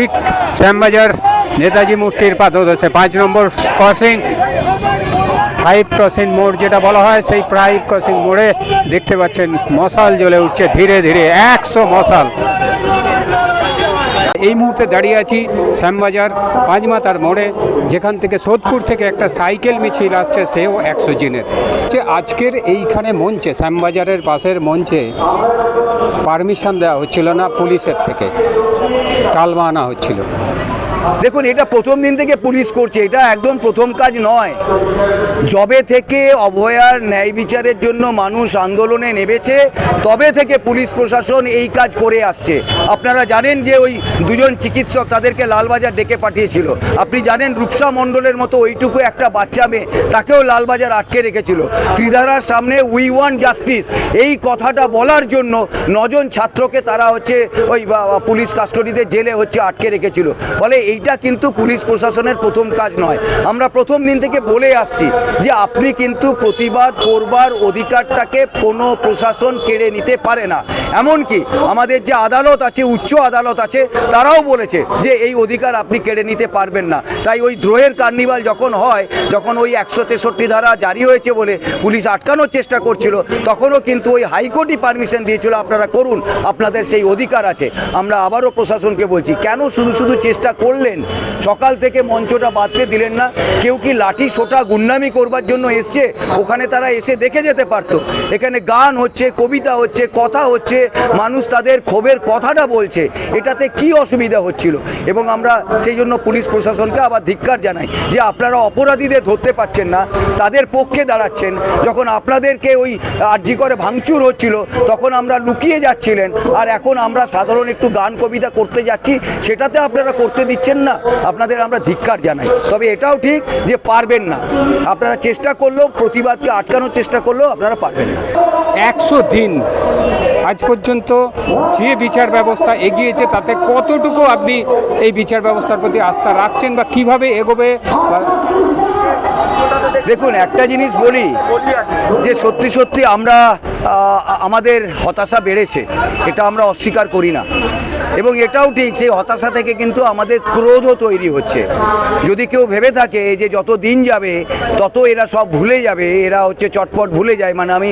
ঠিক শ্যামবাজার, নেতাজি মূর্তির পাদদেশে পাঁচ নম্বর ক্রসিং ফাইভ ক্রসিং মোড় যেটা বলা হয়, সেই ফাইভ ক্রসিং মোড়ে দেখতে পাচ্ছেন মশাল জ্বলে উঠছে ধীরে ধীরে, একশো মশাল। এই মুহূর্তে দাঁড়িয়ে আছি শ্যামবাজার পাঁচমাতার মোড়ে, যেখান থেকে সোদপুর থেকে একটা সাইকেল মিছিল আসছে, সেও একশো জিনের। যে আজকের এইখানে মঞ্চে, শ্যামবাজারের পাশের মঞ্চে পারমিশন দেওয়া হচ্ছিল না পুলিশের থেকে। টালমা আনা হচ্ছিল। দেখুন, এটা প্রথম দিন থেকে পুলিশ করছে, এটা একদম প্রথম কাজ নয়। জবে থেকে অভয়ার ন্যায় বিচারের জন্য মানুষ আন্দোলনে নেমেছে, তবে থেকে পুলিশ প্রশাসন এই কাজ করে আসছে। আপনারা জানেন যে ওই দুজন চিকিৎসক তাদেরকে লালবাজার ডেকে পাঠিয়েছিল। আপনি জানেন রূপসা মণ্ডলের মতো ওইটুকু একটা বাচ্চা মেয়ে, তাকেও লালবাজার আটকে রেখেছিল। ত্রিধারার সামনে উই ওয়ান জাস্টিস, এই কথাটা বলার জন্য নজন ছাত্রকে তারা হচ্ছে ওই পুলিশ কাস্টডিতে জেলে হচ্ছে আটকে রেখেছিল। ফলে এইটা কিন্তু পুলিশ প্রশাসনের প্রথম কাজ নয়। আমরা প্রথম দিন থেকে বলে আসছি যে আপনি কিন্তু প্রতিবাদ করবার অধিকারটাকে কোনো প্রশাসন কেড়ে নিতে পারে না। এমনকি আমাদের যে আদালত আছে, উচ্চ আদালত আছে, তারাও বলেছে যে এই অধিকার আপনি কেড়ে নিতে পারবেন না। তাই ওই দ্রোহের কার্নিভাল যখন হয়, যখন ওই একশো তেষট্টি ধারা জারি হয়েছে বলে পুলিশ আটকানোর চেষ্টা করছিল, তখনও কিন্তু ওই হাইকোর্টই পারমিশন দিয়েছিল, আপনারা করুন, আপনাদের সেই অধিকার আছে। আমরা আবারও প্রশাসনকে বলছি, কেন শুধু শুধু চেষ্টা করলেন সকাল থেকে মঞ্চটা বাঁধতে দিলেন না, কেউ কি লাঠি সোটা গুন্ডামি করবার জন্য এসছে? ওখানে তারা এসে দেখে যেতে পারতো। এখানে গান হচ্ছে, কবিতা হচ্ছে, কথা হচ্ছে, মানুষ তাদের ক্ষোভের কথাটা বলছে। এটাতে কি অসুবিধা হচ্ছিল? এবং আমরা সেই জন্য পুলিশ প্রশাসনকে আবার ধিক্কার জানাই যে আপনারা অপরাধীদের ধরতে পাচ্ছেন না, তাদের পক্ষে দাঁড়াচ্ছেন। যখন আপনাদেরকে ওই আর্জি করে ভাঙচুর হচ্ছিল, তখন আমরা লুকিয়ে যাচ্ছিলেন। আর এখন আমরা সাধারণ একটু গান, কবিতা করতে যাচ্ছি, সেটাতে আপনারা করতে দিচ্ছেন না আপনাদের আমরা ধিক্কার জানাই। তবে এটাও ঠিক যে পারবেন না। আপনারা চেষ্টা করলেও প্রতিবাদকে আটকানোর চেষ্টা করলেও আপনারা পারবেন না। একশো দিন আজ পর্যন্ত যে বিচার ব্যবস্থা এগিয়েছে তাতে কতটুকু আপনি এই বিচার ব্যবস্থার প্রতি আস্থা রাখছেন বা কীভাবে এগোবে দেখুন একটা জিনিস বলি যে সত্যি সত্যি আমরা আমাদের হতাশা বেড়েছে। এটা আমরা অস্বীকার করি না। এবং এটাও ঠিক, সেই হতাশা থেকে কিন্তু আমাদের ক্রোধও তৈরি হচ্ছে। যদি কেউ ভেবে থাকে যে যত দিন যাবে, তত এরা সব ভুলে যাবে, এরা হচ্ছে চটপট ভুলে যায় মানে আমি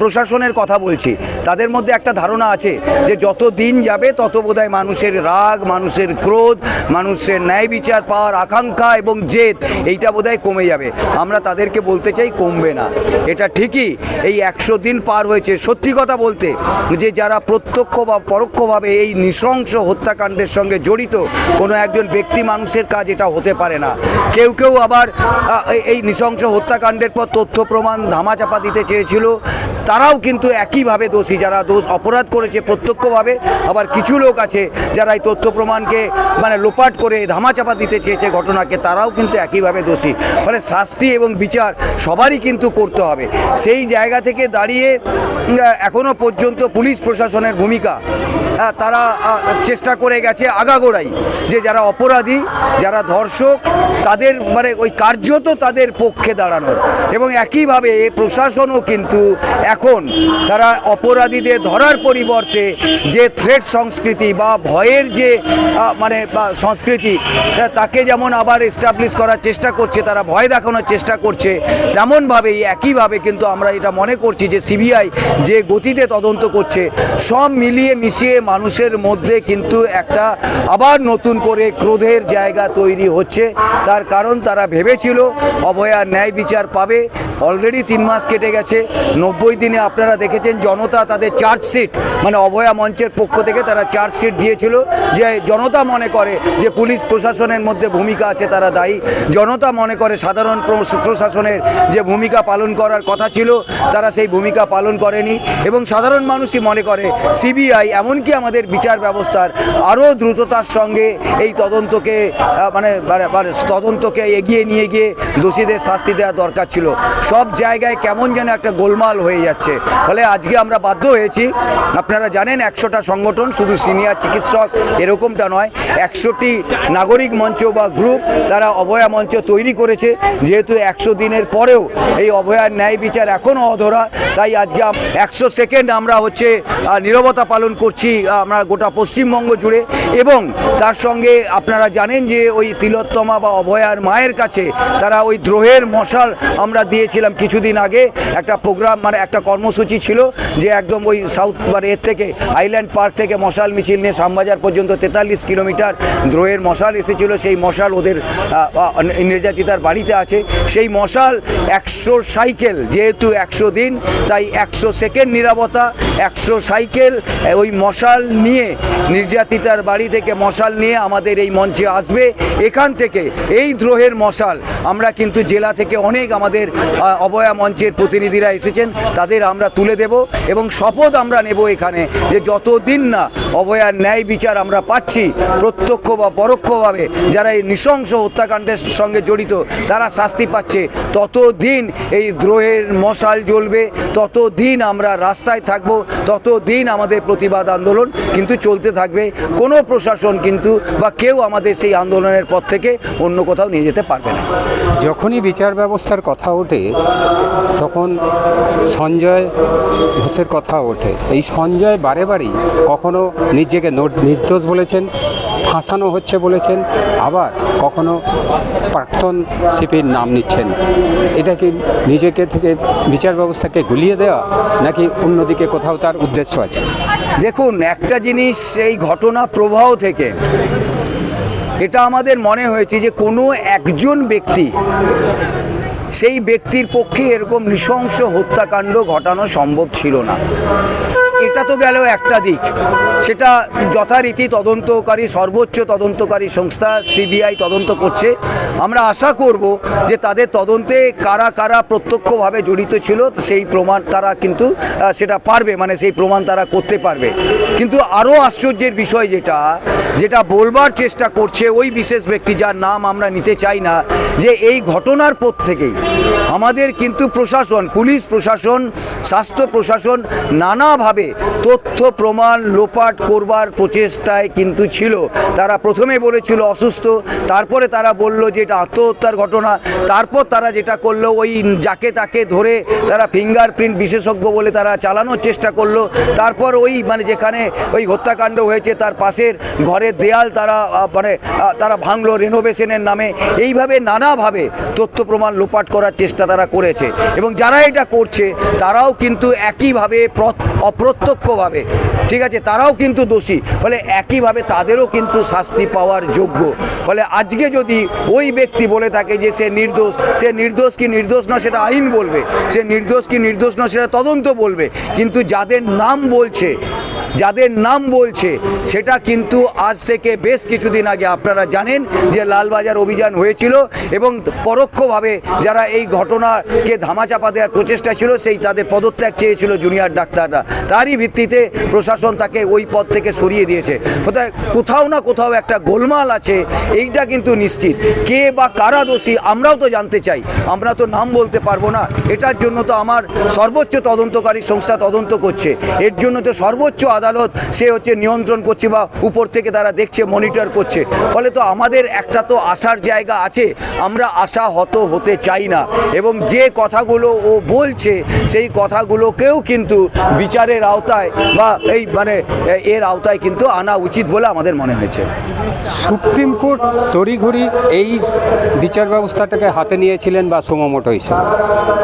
প্রশাসনের কথা বলছি। তাদের মধ্যে একটা ধারণা আছে যে যত দিন যাবে, তত বোধহয় মানুষের রাগ, মানুষের ক্রোধ, মানুষের ন্যায় বিচার পাওয়ার আকাঙ্ক্ষা এবং জেদ, এইটা বোধহয় কমে যাবে। আমরা তাদেরকে বলতে চাই, কমবে না। এটা ঠিকই, এই একশো দিন পার হয়েছে। সত্যি কথা বলতে, যে যারা প্রত্যক্ষ বা পরোক্ষভাবে এই নৃশংস হত্যাকাণ্ডের সঙ্গে জড়িত কোনো একজন ব্যক্তি মানুষের কাজ এটা হতে পারে না। কেউ কেউ আবার এই- নৃশংস হত্যাকাণ্ডের পর তথ্য প্রমাণ ধামাচাপা দিতে চেয়েছিল। তারাও কিন্তু একইভাবে দোষী যারা দোষ অপরাধ করেছে প্রত্যক্ষভাবে। আবার কিছু লোক আছে যারা এই তথ্য প্রমাণকে মানে লোপাট করে ধামাচাপা দিতে চেয়েছে ঘটনাকে তারাও কিন্তু একইভাবে দোষী। ফলে শাস্তি এবং বিচার সবারই কিন্তু করতে হবে। সেই জায়গা থেকে দাঁড়িয়ে উম, এখনও পর্যন্ত পুলিশ প্রশাসনের ভূমিকা তারা চেষ্টা করে গেছে আগাগোড়াই যে যারা অপরাধী, যারা ধর্ষক, তাদের মানে ওই কার্যত তাদের পক্ষে দাঁড়ানোর। এবং একইভাবে প্রশাসনও কিন্তু এখন তারা অপরাধীদের ধরার পরিবর্তে যে থ্রেড সংস্কৃতি বা ভয়ের যে মানে সংস্কৃতি তাকে যেমন আবার এস্টাবলিশ করার চেষ্টা করছে, তারা ভয় দেখানোর চেষ্টা করছে, তেমনভাবেই একইভাবে কিন্তু আমরা এটা মনে করছি যে সিবিআই যে গতিতে তদন্ত করছে, সব মিলিয়ে মিশিয়ে মানুষের মধ্যে কিন্তু একটা আবার নতুন করে ক্রোধের জায়গা তৈরি হচ্ছে। তার কারণ তারা ভেবেছিল অভয়ার ন্যায় বিচার পাবে। অলরেডি তিন মাস কেটে গেছে। নব্বই দিনে আপনারা দেখেছেন জনতা তাদের চার্জশিট মানে অভয়া মঞ্চের পক্ষ থেকে তারা চার্জশিট দিয়েছিল যে জনতা মনে করে যে পুলিশ প্রশাসনের মধ্যে ভূমিকা আছে তারা দায়ী। জনতা মনে করে সাধারণ প্র- প্রশাসনের যে ভূমিকা পালন করার কথা ছিল, তারা সেই ভূমিকা পালন করেনি। এবং সাধারণ মানুষই মনে করে সিবিআই এমনকি আমাদের বিচার ব্যবস্থার আরও দ্রুততার সঙ্গে এই তদন্তকে মানে মানে- মানে তদন্তকে এগিয়ে নিয়ে গিয়ে দোষীদের শাস্তি দেওয়া দরকার ছিল। সব জায়গায় কেমন যেন একটা গোলমাল হয়ে যাচ্ছে। ফলে আজকে আমরা বাধ্য হয়েছি। আপনারা জানেন একশোটা সংগঠন শুধু সিনিয়র চিকিৎসক এরকমটা নয়, একশোটি নাগরিক মঞ্চ বা গ্রুপ তারা অভয়া মঞ্চ তৈরি করেছে। যেহেতু একশো দিনের পরেও এই অভয়ার ন্যায় বিচার এখনও অধরা, তাই আজকে একশো সেকেন্ড আমরা হচ্ছে নীরবতা পালন করছি। আমরা গোটা পশ্চিমবঙ্গ জুড়ে এবং তার সঙ্গে আপনারা জানেন যে ওই তিলোত্তমা বা অভয়ার মায়ের কাছে তারা ওই দ্রোহের মশাল আমরা দিয়েছিলাম কিছুদিন আগে। একটা প্রোগ্রাম মানে একটা কর্মসূচি ছিল যে একদম ওই সাউথ মানে এর থেকে আইল্যান্ড পার্ক থেকে মশাল মিছিল নিয়ে শ্যামবাজার পর্যন্ত তেতাল্লিশ কিলোমিটার দ্রোহের মশাল এসেছিল। সেই মশাল ওদের নির্যাতিতার বাড়িতে আছে। সেই মশাল একশো সাইকেল, যেহেতু একশো দিন, তাই একশো সেকেন্ড নিরাপত্তা, একশো সাইকেল, ওই মশাল নিয়ে, নির্যাতিতার বাড়ি থেকে মশাল নিয়ে আমাদের এই মঞ্চে আসবে। এখান থেকে এই দ্রোহের মশাল, আমরা কিন্তু জেলা থেকে অনেক আমাদের অবয়া মঞ্চের প্রতিনিধিরা এসেছেন, তাদের আমরা তুলে দেব এবং শপথ আমরা নেব এখানে যে যতদিন না অভয়ার ন্যায় বিচার আমরা পাচ্ছি, প্রত্যক্ষ বা পরোক্ষভাবে যারা এই নৃশংস হত্যাকাণ্ডের সঙ্গে জড়িত, তারা শাস্তি পাচ্ছে। ততদিন এই দ্রোহের মশাল জ্বলবে, ততদিন আমরা রাস্তায় থাকব, ততদিন আমাদের প্রতিবাদ আন্দোলন কিন্তু চলতে থাকবে। কোনো প্রশাসন কিন্তু বা কেউ আমাদের সেই আন্দোলনের পথ থেকে অন্য কোথাও নিয়ে যেতে পারবে না। যখনই বিচার ব্যবস্থার কথা ওঠে, তখন সঞ্জয় ঘোষের কথা ওঠে। এই সঞ্জয় বারে বারেই কখনো নিজেকে নির্দোষ বলেছেন ফাঁসানো হচ্ছে বলেছেন, আবার কখনো প্রাক্তন সিপির নাম নিচ্ছেন। এটা কি নিজেকে থেকে বিচার ব্যবস্থাকে গুলিয়ে দেওয়া, নাকি অন্যদিকে কোথাও তার উদ্দেশ্য আছে? দেখুন, একটা জিনিস এই ঘটনা প্রবাহ থেকে, এটা আমাদের মনে হয়েছে যে কোনো একজন ব্যক্তি, সেই ব্যক্তির পক্ষে এরকম নৃশংস হত্যাকাণ্ড ঘটানো সম্ভব ছিল না। এটা তো গেল একটা দিক। সেটা যথারীতি তদন্তকারী, সর্বোচ্চ তদন্তকারী সংস্থা সিবিআই তদন্ত করছে। আমরা আশা করব যে তাদের তদন্তে কারা কারা প্রত্যক্ষভাবে জড়িত ছিল, সেই প্রমাণ তারা কিন্তু সেটা পারবে মানে সেই প্রমাণ তারা করতে পারবে। কিন্তু আরও আশ্চর্যের বিষয় যেটা যেটা বলবার চেষ্টা করছে ওই বিশেষ ব্যক্তি যার নাম আমরা নিতে চাই না, যে এই ঘটনার পর থেকেই আমাদের কিন্তু প্রশাসন, পুলিশ প্রশাসন, স্বাস্থ্য প্রশাসন নানাভাবে তথ্য প্রমাণ লোপাট করবার প্রচেষ্টায় কিন্তু ছিল। তারা প্রথমে বলেছিল অসুস্থ, তারপরে তারা বলল যে এটা আত্মহত্যার ঘটনা, তারপর তারা যেটা করল ওই যাকে তাকে ধরে তারা ফিঙ্গারপ্রিন্ট বিশেষজ্ঞ বলে তারা চালানোর চেষ্টা করল। তারপর ওই মানে যেখানে ওই হত্যাকাণ্ড হয়েছে তার পাশের ঘরের দেয়াল তারা মানে তারা ভাঙলো রেনোভেশনের নামে। এইভাবে নানাভাবে তথ্য প্রমাণ লোপাট করার চেষ্টা তারা করেছে। এবং যারা এটা করছে, তারাও কিন্তু একইভাবে প্র- অপ্রত্যক্ষভাবে। ঠিক আছে, তারাও কিন্তু দোষী। ফলে একইভাবে তাদেরও কিন্তু শাস্তি পাওয়ার যোগ্য। ফলে আজকে যদি ওই ব্যক্তি বলে থাকে যে সে নির্দোষ সে নির্দোষ কি নির্দোষ না সেটা আইন বলবে, সে নির্দোষ কি নির্দোষ না সেটা তদন্ত বলবে। কিন্তু যাদের নাম বলছে যাদের নাম বলছে, সেটা কিন্তু আজ থেকে বেশ কিছুদিন আগে আপনারা জানেন যে লালবাজার অভিযান হয়েছিল এবং পরোক্ষভাবে যারা এই ঘটনাকে ধামাচাপা দেওয়ার প্রচেষ্টা ছিল, সেই তাদের পদত্যাগ চেয়েছিল জুনিয়র ডাক্তাররা। তারই ভিত্তিতে প্রশাসন তাকে ওই পদ থেকে সরিয়ে দিয়েছে। কোথাও না কোথাও একটা গোলমাল আছে, এইটা কিন্তু নিশ্চিত। কে বা কারা দোষী আমরাও তো জানতে চাই। আমরা তো নাম বলতে পারব না। এটার জন্য তো আমার সর্বোচ্চ তদন্তকারী সংস্থা তদন্ত করছে। এর জন্য তো সর্বোচ্চ আদালত, সে হচ্ছে নিয়ন্ত্রণ করছে বা উপর থেকে তারা দেখছে, মনিটর করছে। ফলে তো আমাদের একটা তো আশার জায়গা আছে, আমরা আশা হত হতে চাই না। এবং যে কথাগুলো ও বলছে, সেই কথাগুলোকেও কিন্তু বিচারের আওতায় বা এই মানে এর আওতায় কিন্তু আনা উচিত বলে আমাদের মনে হয়েছে। সুপ্রিম কোর্ট তড়িঘড়ি এই বিচার ব্যবস্থাটাকে হাতে নিয়েছিলেন বা সোমোমোটো হিসেবে।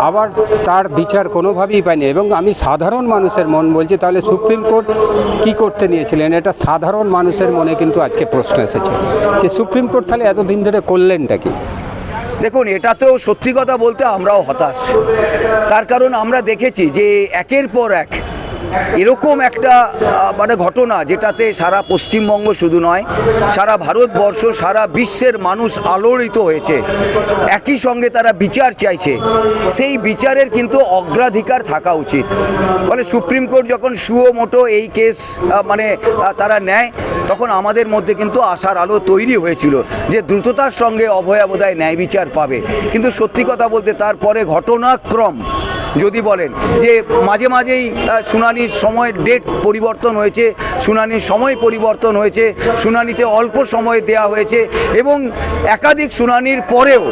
আবার তার বিচার কোনোভাবেই পায়নি। এবং আমি সাধারণ মানুষের মন বলছি, তাহলে সুপ্রিম কোর্ট কি করতে নিয়েছিলেন? এটা সাধারণ মানুষের মনে কিন্তু আজকে প্রশ্ন এসেছে। যে সুপ্রিম কোর্ট তাহলে এতদিন ধরে করলেনটা কি? দেখুন, এটাতেও সত্যি কথা বলতে আমরাও হতাশ। তার কারণ আমরা দেখেছি যে একের পর এক এরকম একটা মানে ঘটনা যেটাতে সারা পশ্চিমবঙ্গ শুধু নয়, সারা ভারতবর্ষ, সারা বিশ্বের মানুষ আলোড়িত হয়েছে। একই সঙ্গে তারা বিচার চাইছে। সেই বিচারের কিন্তু অগ্রাধিকার থাকা উচিত। ফলে সুপ্রিম কোর্ট যখন সুও মোটো এই কেস মানে তারা নেয়, তখন আমাদের মধ্যে কিন্তু আশার আলো তৈরি হয়েছিল যে দ্রুততার সঙ্গে অভয়া বোধহয় ন্যায় বিচার পাবে। কিন্তু সত্যি কথা বলতে তারপরে ঘটনাক্রম যদি বলেন যে মাঝে মাঝেই শুনানির সময় ডেট পরিবর্তন হয়েছে, শুনানির সময় পরিবর্তন হয়েছে, শুনানিতে অল্প সময় দেয়া হয়েছে এবং একাধিক শুনানির পরেও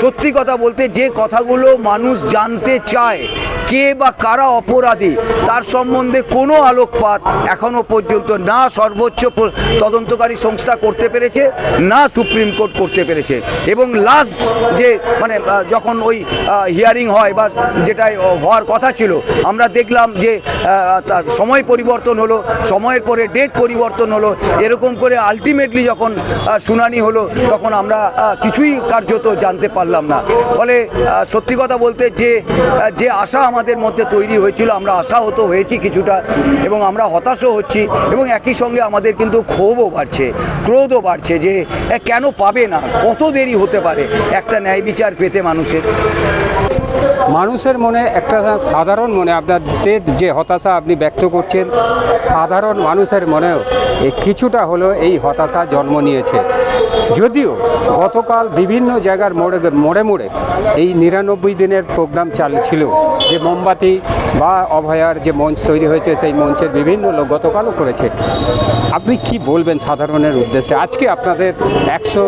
সত্যি কথা বলতে যে কথাগুলো মানুষ জানতে চায়, কে বা কারা অপরাধী, তার সম্বন্ধে কোনো আলোকপাত এখনও পর্যন্ত না সর্বোচ্চ তদন্তকারী সংস্থা করতে পেরেছে, না সুপ্রিম কোর্ট করতে পেরেছে এবং লাস্ট যে মানে যখন ওই হিয়ারিং হয় বা যেটা হওয়ার কথা ছিল। আমরা দেখলাম যে সময় পরিবর্তন হলো, সময়ের পরে ডেট পরিবর্তন হলো। এরকম করে আলটিমেটলি যখন শুনানি হলো, তখন আমরা কিছুই কার্যত জানতে পারলাম না। ফলে সত্যি কথা বলতে যে যে আশা আমাদের মধ্যে তৈরি হয়েছিল, আমরা আশাহত হয়েছি কিছুটা এবং আমরা হতাশও হচ্ছি এবং একই সঙ্গে আমাদের কিন্তু ক্ষোভও বাড়ছে, ক্রোধও বাড়ছে যে কেন পাবে না? কত দেরি হতে পারে একটা ন্যায় বিচার পেতে মানুষের? মানুষের মনে একটা সাধারণ মনে আপনাদের যে হতাশা আপনি ব্যক্ত করছেন, সাধারণ মানুষের মনেও এই কিছুটা হলো এই হতাশা জন্ম নিয়েছে। যদিও গতকাল বিভিন্ন জায়গার মোড়ে মোড়ে মোড়ে এই নিরানব্বই দিনের প্রোগ্রাম চাল, ছিল, যে মোমবাতি বা অভয়ার যে মঞ্চ তৈরি হয়েছে, সেই মঞ্চের বিভিন্ন লোক গতকালও করেছে। আপনি কি বলবেন সাধারণের উদ্দেশ্যে? আজকে আপনাদের একশো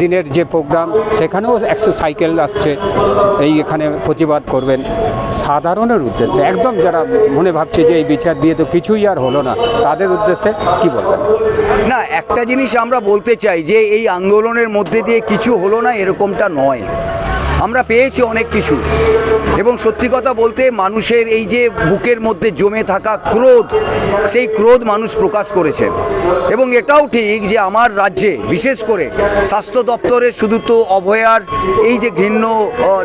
দিনের যে প্রোগ্রাম, সেখানেও একশো সাইকেল আসছে, এই এখানে প্রতিবাদ করবেন। সাধারণের উদ্দেশ্যে, একদম যারা মনে ভাবছে যে এই বিচার দিয়ে তো কিছুই আর হলো না, তাদের উদ্দেশ্যে কি বলবেন? না, একটা জিনিস আমরা বলতে চাই যে এই আন্দোলনের মধ্যে দিয়ে কিছু হলো না, এরকমটা নয়। আমরা পেয়েছি অনেক কিছু। এবং সত্যি কথা বলতে মানুষের এই যে বুকের মধ্যে জমে থাকা ক্রোধ, সেই ক্রোধ মানুষ প্রকাশ করেছে। এবং এটাও ঠিক যে আমার রাজ্যে, বিশেষ করে স্বাস্থ্য দপ্তরে শুধু তো অভয়ার এই যে ঘৃণ্য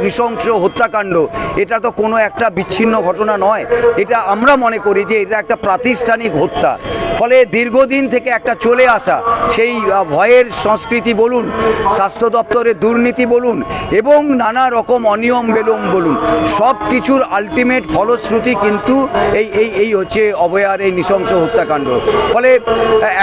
নৃশংস হত্যাকাণ্ড, এটা তো কোনো একটা বিচ্ছিন্ন ঘটনা নয়। এটা আমরা মনে করি যে এটা একটা প্রাতিষ্ঠানিক হত্যা। ফলে দীর্ঘদিন থেকে একটা চলে আসা সেই ভয়ের সংস্কৃতি বলুন, স্বাস্থ্য দপ্তরের দুর্নীতি বলুন, এবং নানা রকম অনিয়ম বেলুম বলুন। সব কিছুর আলটিমেট ফলশ্রুতি কিন্তু এই এই এই হচ্ছে অবয়ার এই নৃশংস হত্যাকাণ্ড। ফলে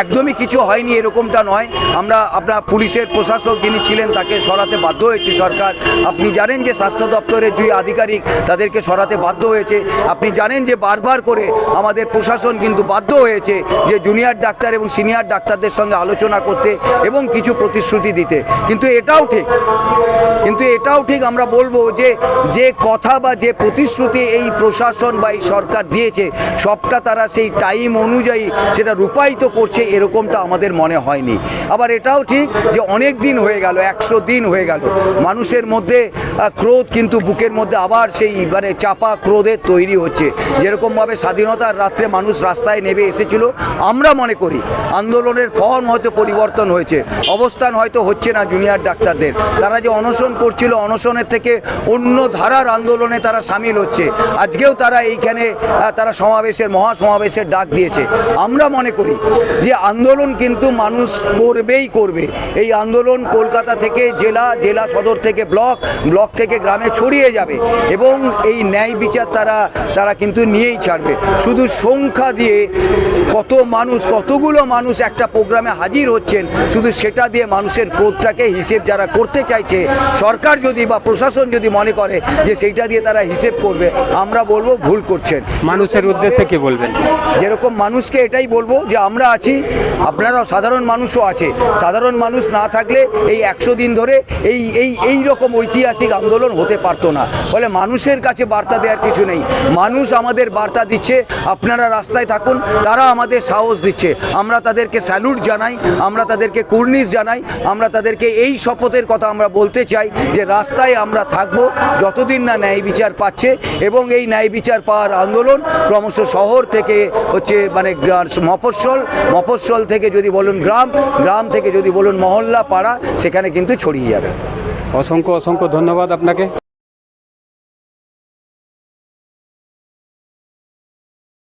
একদমই কিছু হয়নি এরকমটা নয়। আমরা আপনার পুলিশের প্রশাসক যিনি ছিলেন তাকে সরাতে বাধ্য হয়েছে সরকার। আপনি জানেন যে স্বাস্থ্য দপ্তরের যে আধিকারিক তাদেরকে সরাতে বাধ্য হয়েছে। আপনি জানেন যে বারবার করে আমাদের প্রশাসন কিন্তু বাধ্য হয়েছে যে জুনিয়র ডাক্তার এবং সিনিয়র ডাক্তারদের সঙ্গে আলোচনা করতে এবং কিছু প্রতিশ্রুতি দিতে। কিন্তু এটাও ঠিক, কিন্তু এটাও ঠিক আমরা বলব যে যে কথা বা যে প্রতিশ্রুতি এই প্রশাসন বা এই সরকার দিয়েছে, সবটা তারা সেই টাইম অনুযায়ী সেটা রূপায়িত করছে এরকমটা আমাদের মনে হয়নি। আবার এটাও ঠিক যে অনেক দিন হয়ে গেল, একশো দিন হয়ে গেল। মানুষের মধ্যে ক্রোধ কিন্তু বুকের মধ্যে আবার সেই মানে চাপা ক্রোধের তৈরি হচ্ছে। যেরকমভাবে স্বাধীনতার রাত্রে মানুষ রাস্তায় নেমে এসেছিল, আমরা মনে করি আন্দোলনের ফর্ম হয়তো পরিবর্তন হয়েছে, অবস্থান হয়তো হচ্ছে না জুনিয়র ডাক্তারদের। তারা যে অনশন করছিল অনশনের থেকে অন্য ধারার আন্দোলনে তারা সামিল হচ্ছে। আজকেও তারা এইখানে তারা সমাবেশের, মহাসমাবেশের ডাক দিয়েছে। আমরা মনে করি যে আন্দোলন কিন্তু মানুষ করবেই করবে। এই আন্দোলন কলকাতা থেকে জেলা জেলা সদর থেকে ব্লক ব্লক থেকে গ্রামে ছড়িয়ে যাবে এবং এই ন্যায় বিচার তারা তারা কিন্তু নিয়েই ছাড়বে। শুধু সংখ্যা দিয়ে কত মানুষ, কতগুলো মানুষ একটা প্রোগ্রামে হাজির হচ্ছেন, শুধু সেটা দিয়ে মানুষের ক্রোধটাকে হিসেব যারা করতে চাইছে, সরকার যদি বা প্রশাসন যদি মনে করে যে সেইটা দিয়ে তারা হিসেব করবে আমরা বলব ভুল করছেন। মানুষের উদ্দেশ্যে কি বলবেন? যেরকম মানুষকে এটাই বলব যে আমরা আছি আপনারাও সাধারণ মানুষও আছে। সাধারণ মানুষ না থাকলে এই একশো দিন ধরে এই এই এই রকম ঐতিহাসিক আন্দোলন হতে পারতো না। ফলে মানুষের কাছে বার্তা দেওয়ার কিছু নেই। মানুষ আমাদের বার্তা দিচ্ছে আপনারা রাস্তায় থাকুন তারা আমাদের সাহস দিচ্ছে। আমরা তাদেরকে স্যালুট জানাই আমরা তাদেরকে কুর্নিশ জানাই আমরা তাদেরকে এই শপথের কথা আমরা বলতে চাই যে রাস্তায় আমরা থাকব, যতদিন না ন্যায় বিচার পাচ্ছে এবং এই ন্যায় বিচার পাওয়ার আন্দোলন ক্রমশ শহর থেকে হচ্ছে মানে মফস্বল মফস্বল থেকে যদি বলুন গ্রাম গ্রাম থেকে যদি বলুন মহল্লা, পাড়া, সেখানে কিন্তু ছড়িয়ে যাবে। অসংখ্য অসংখ্য ধন্যবাদ আপনাকে।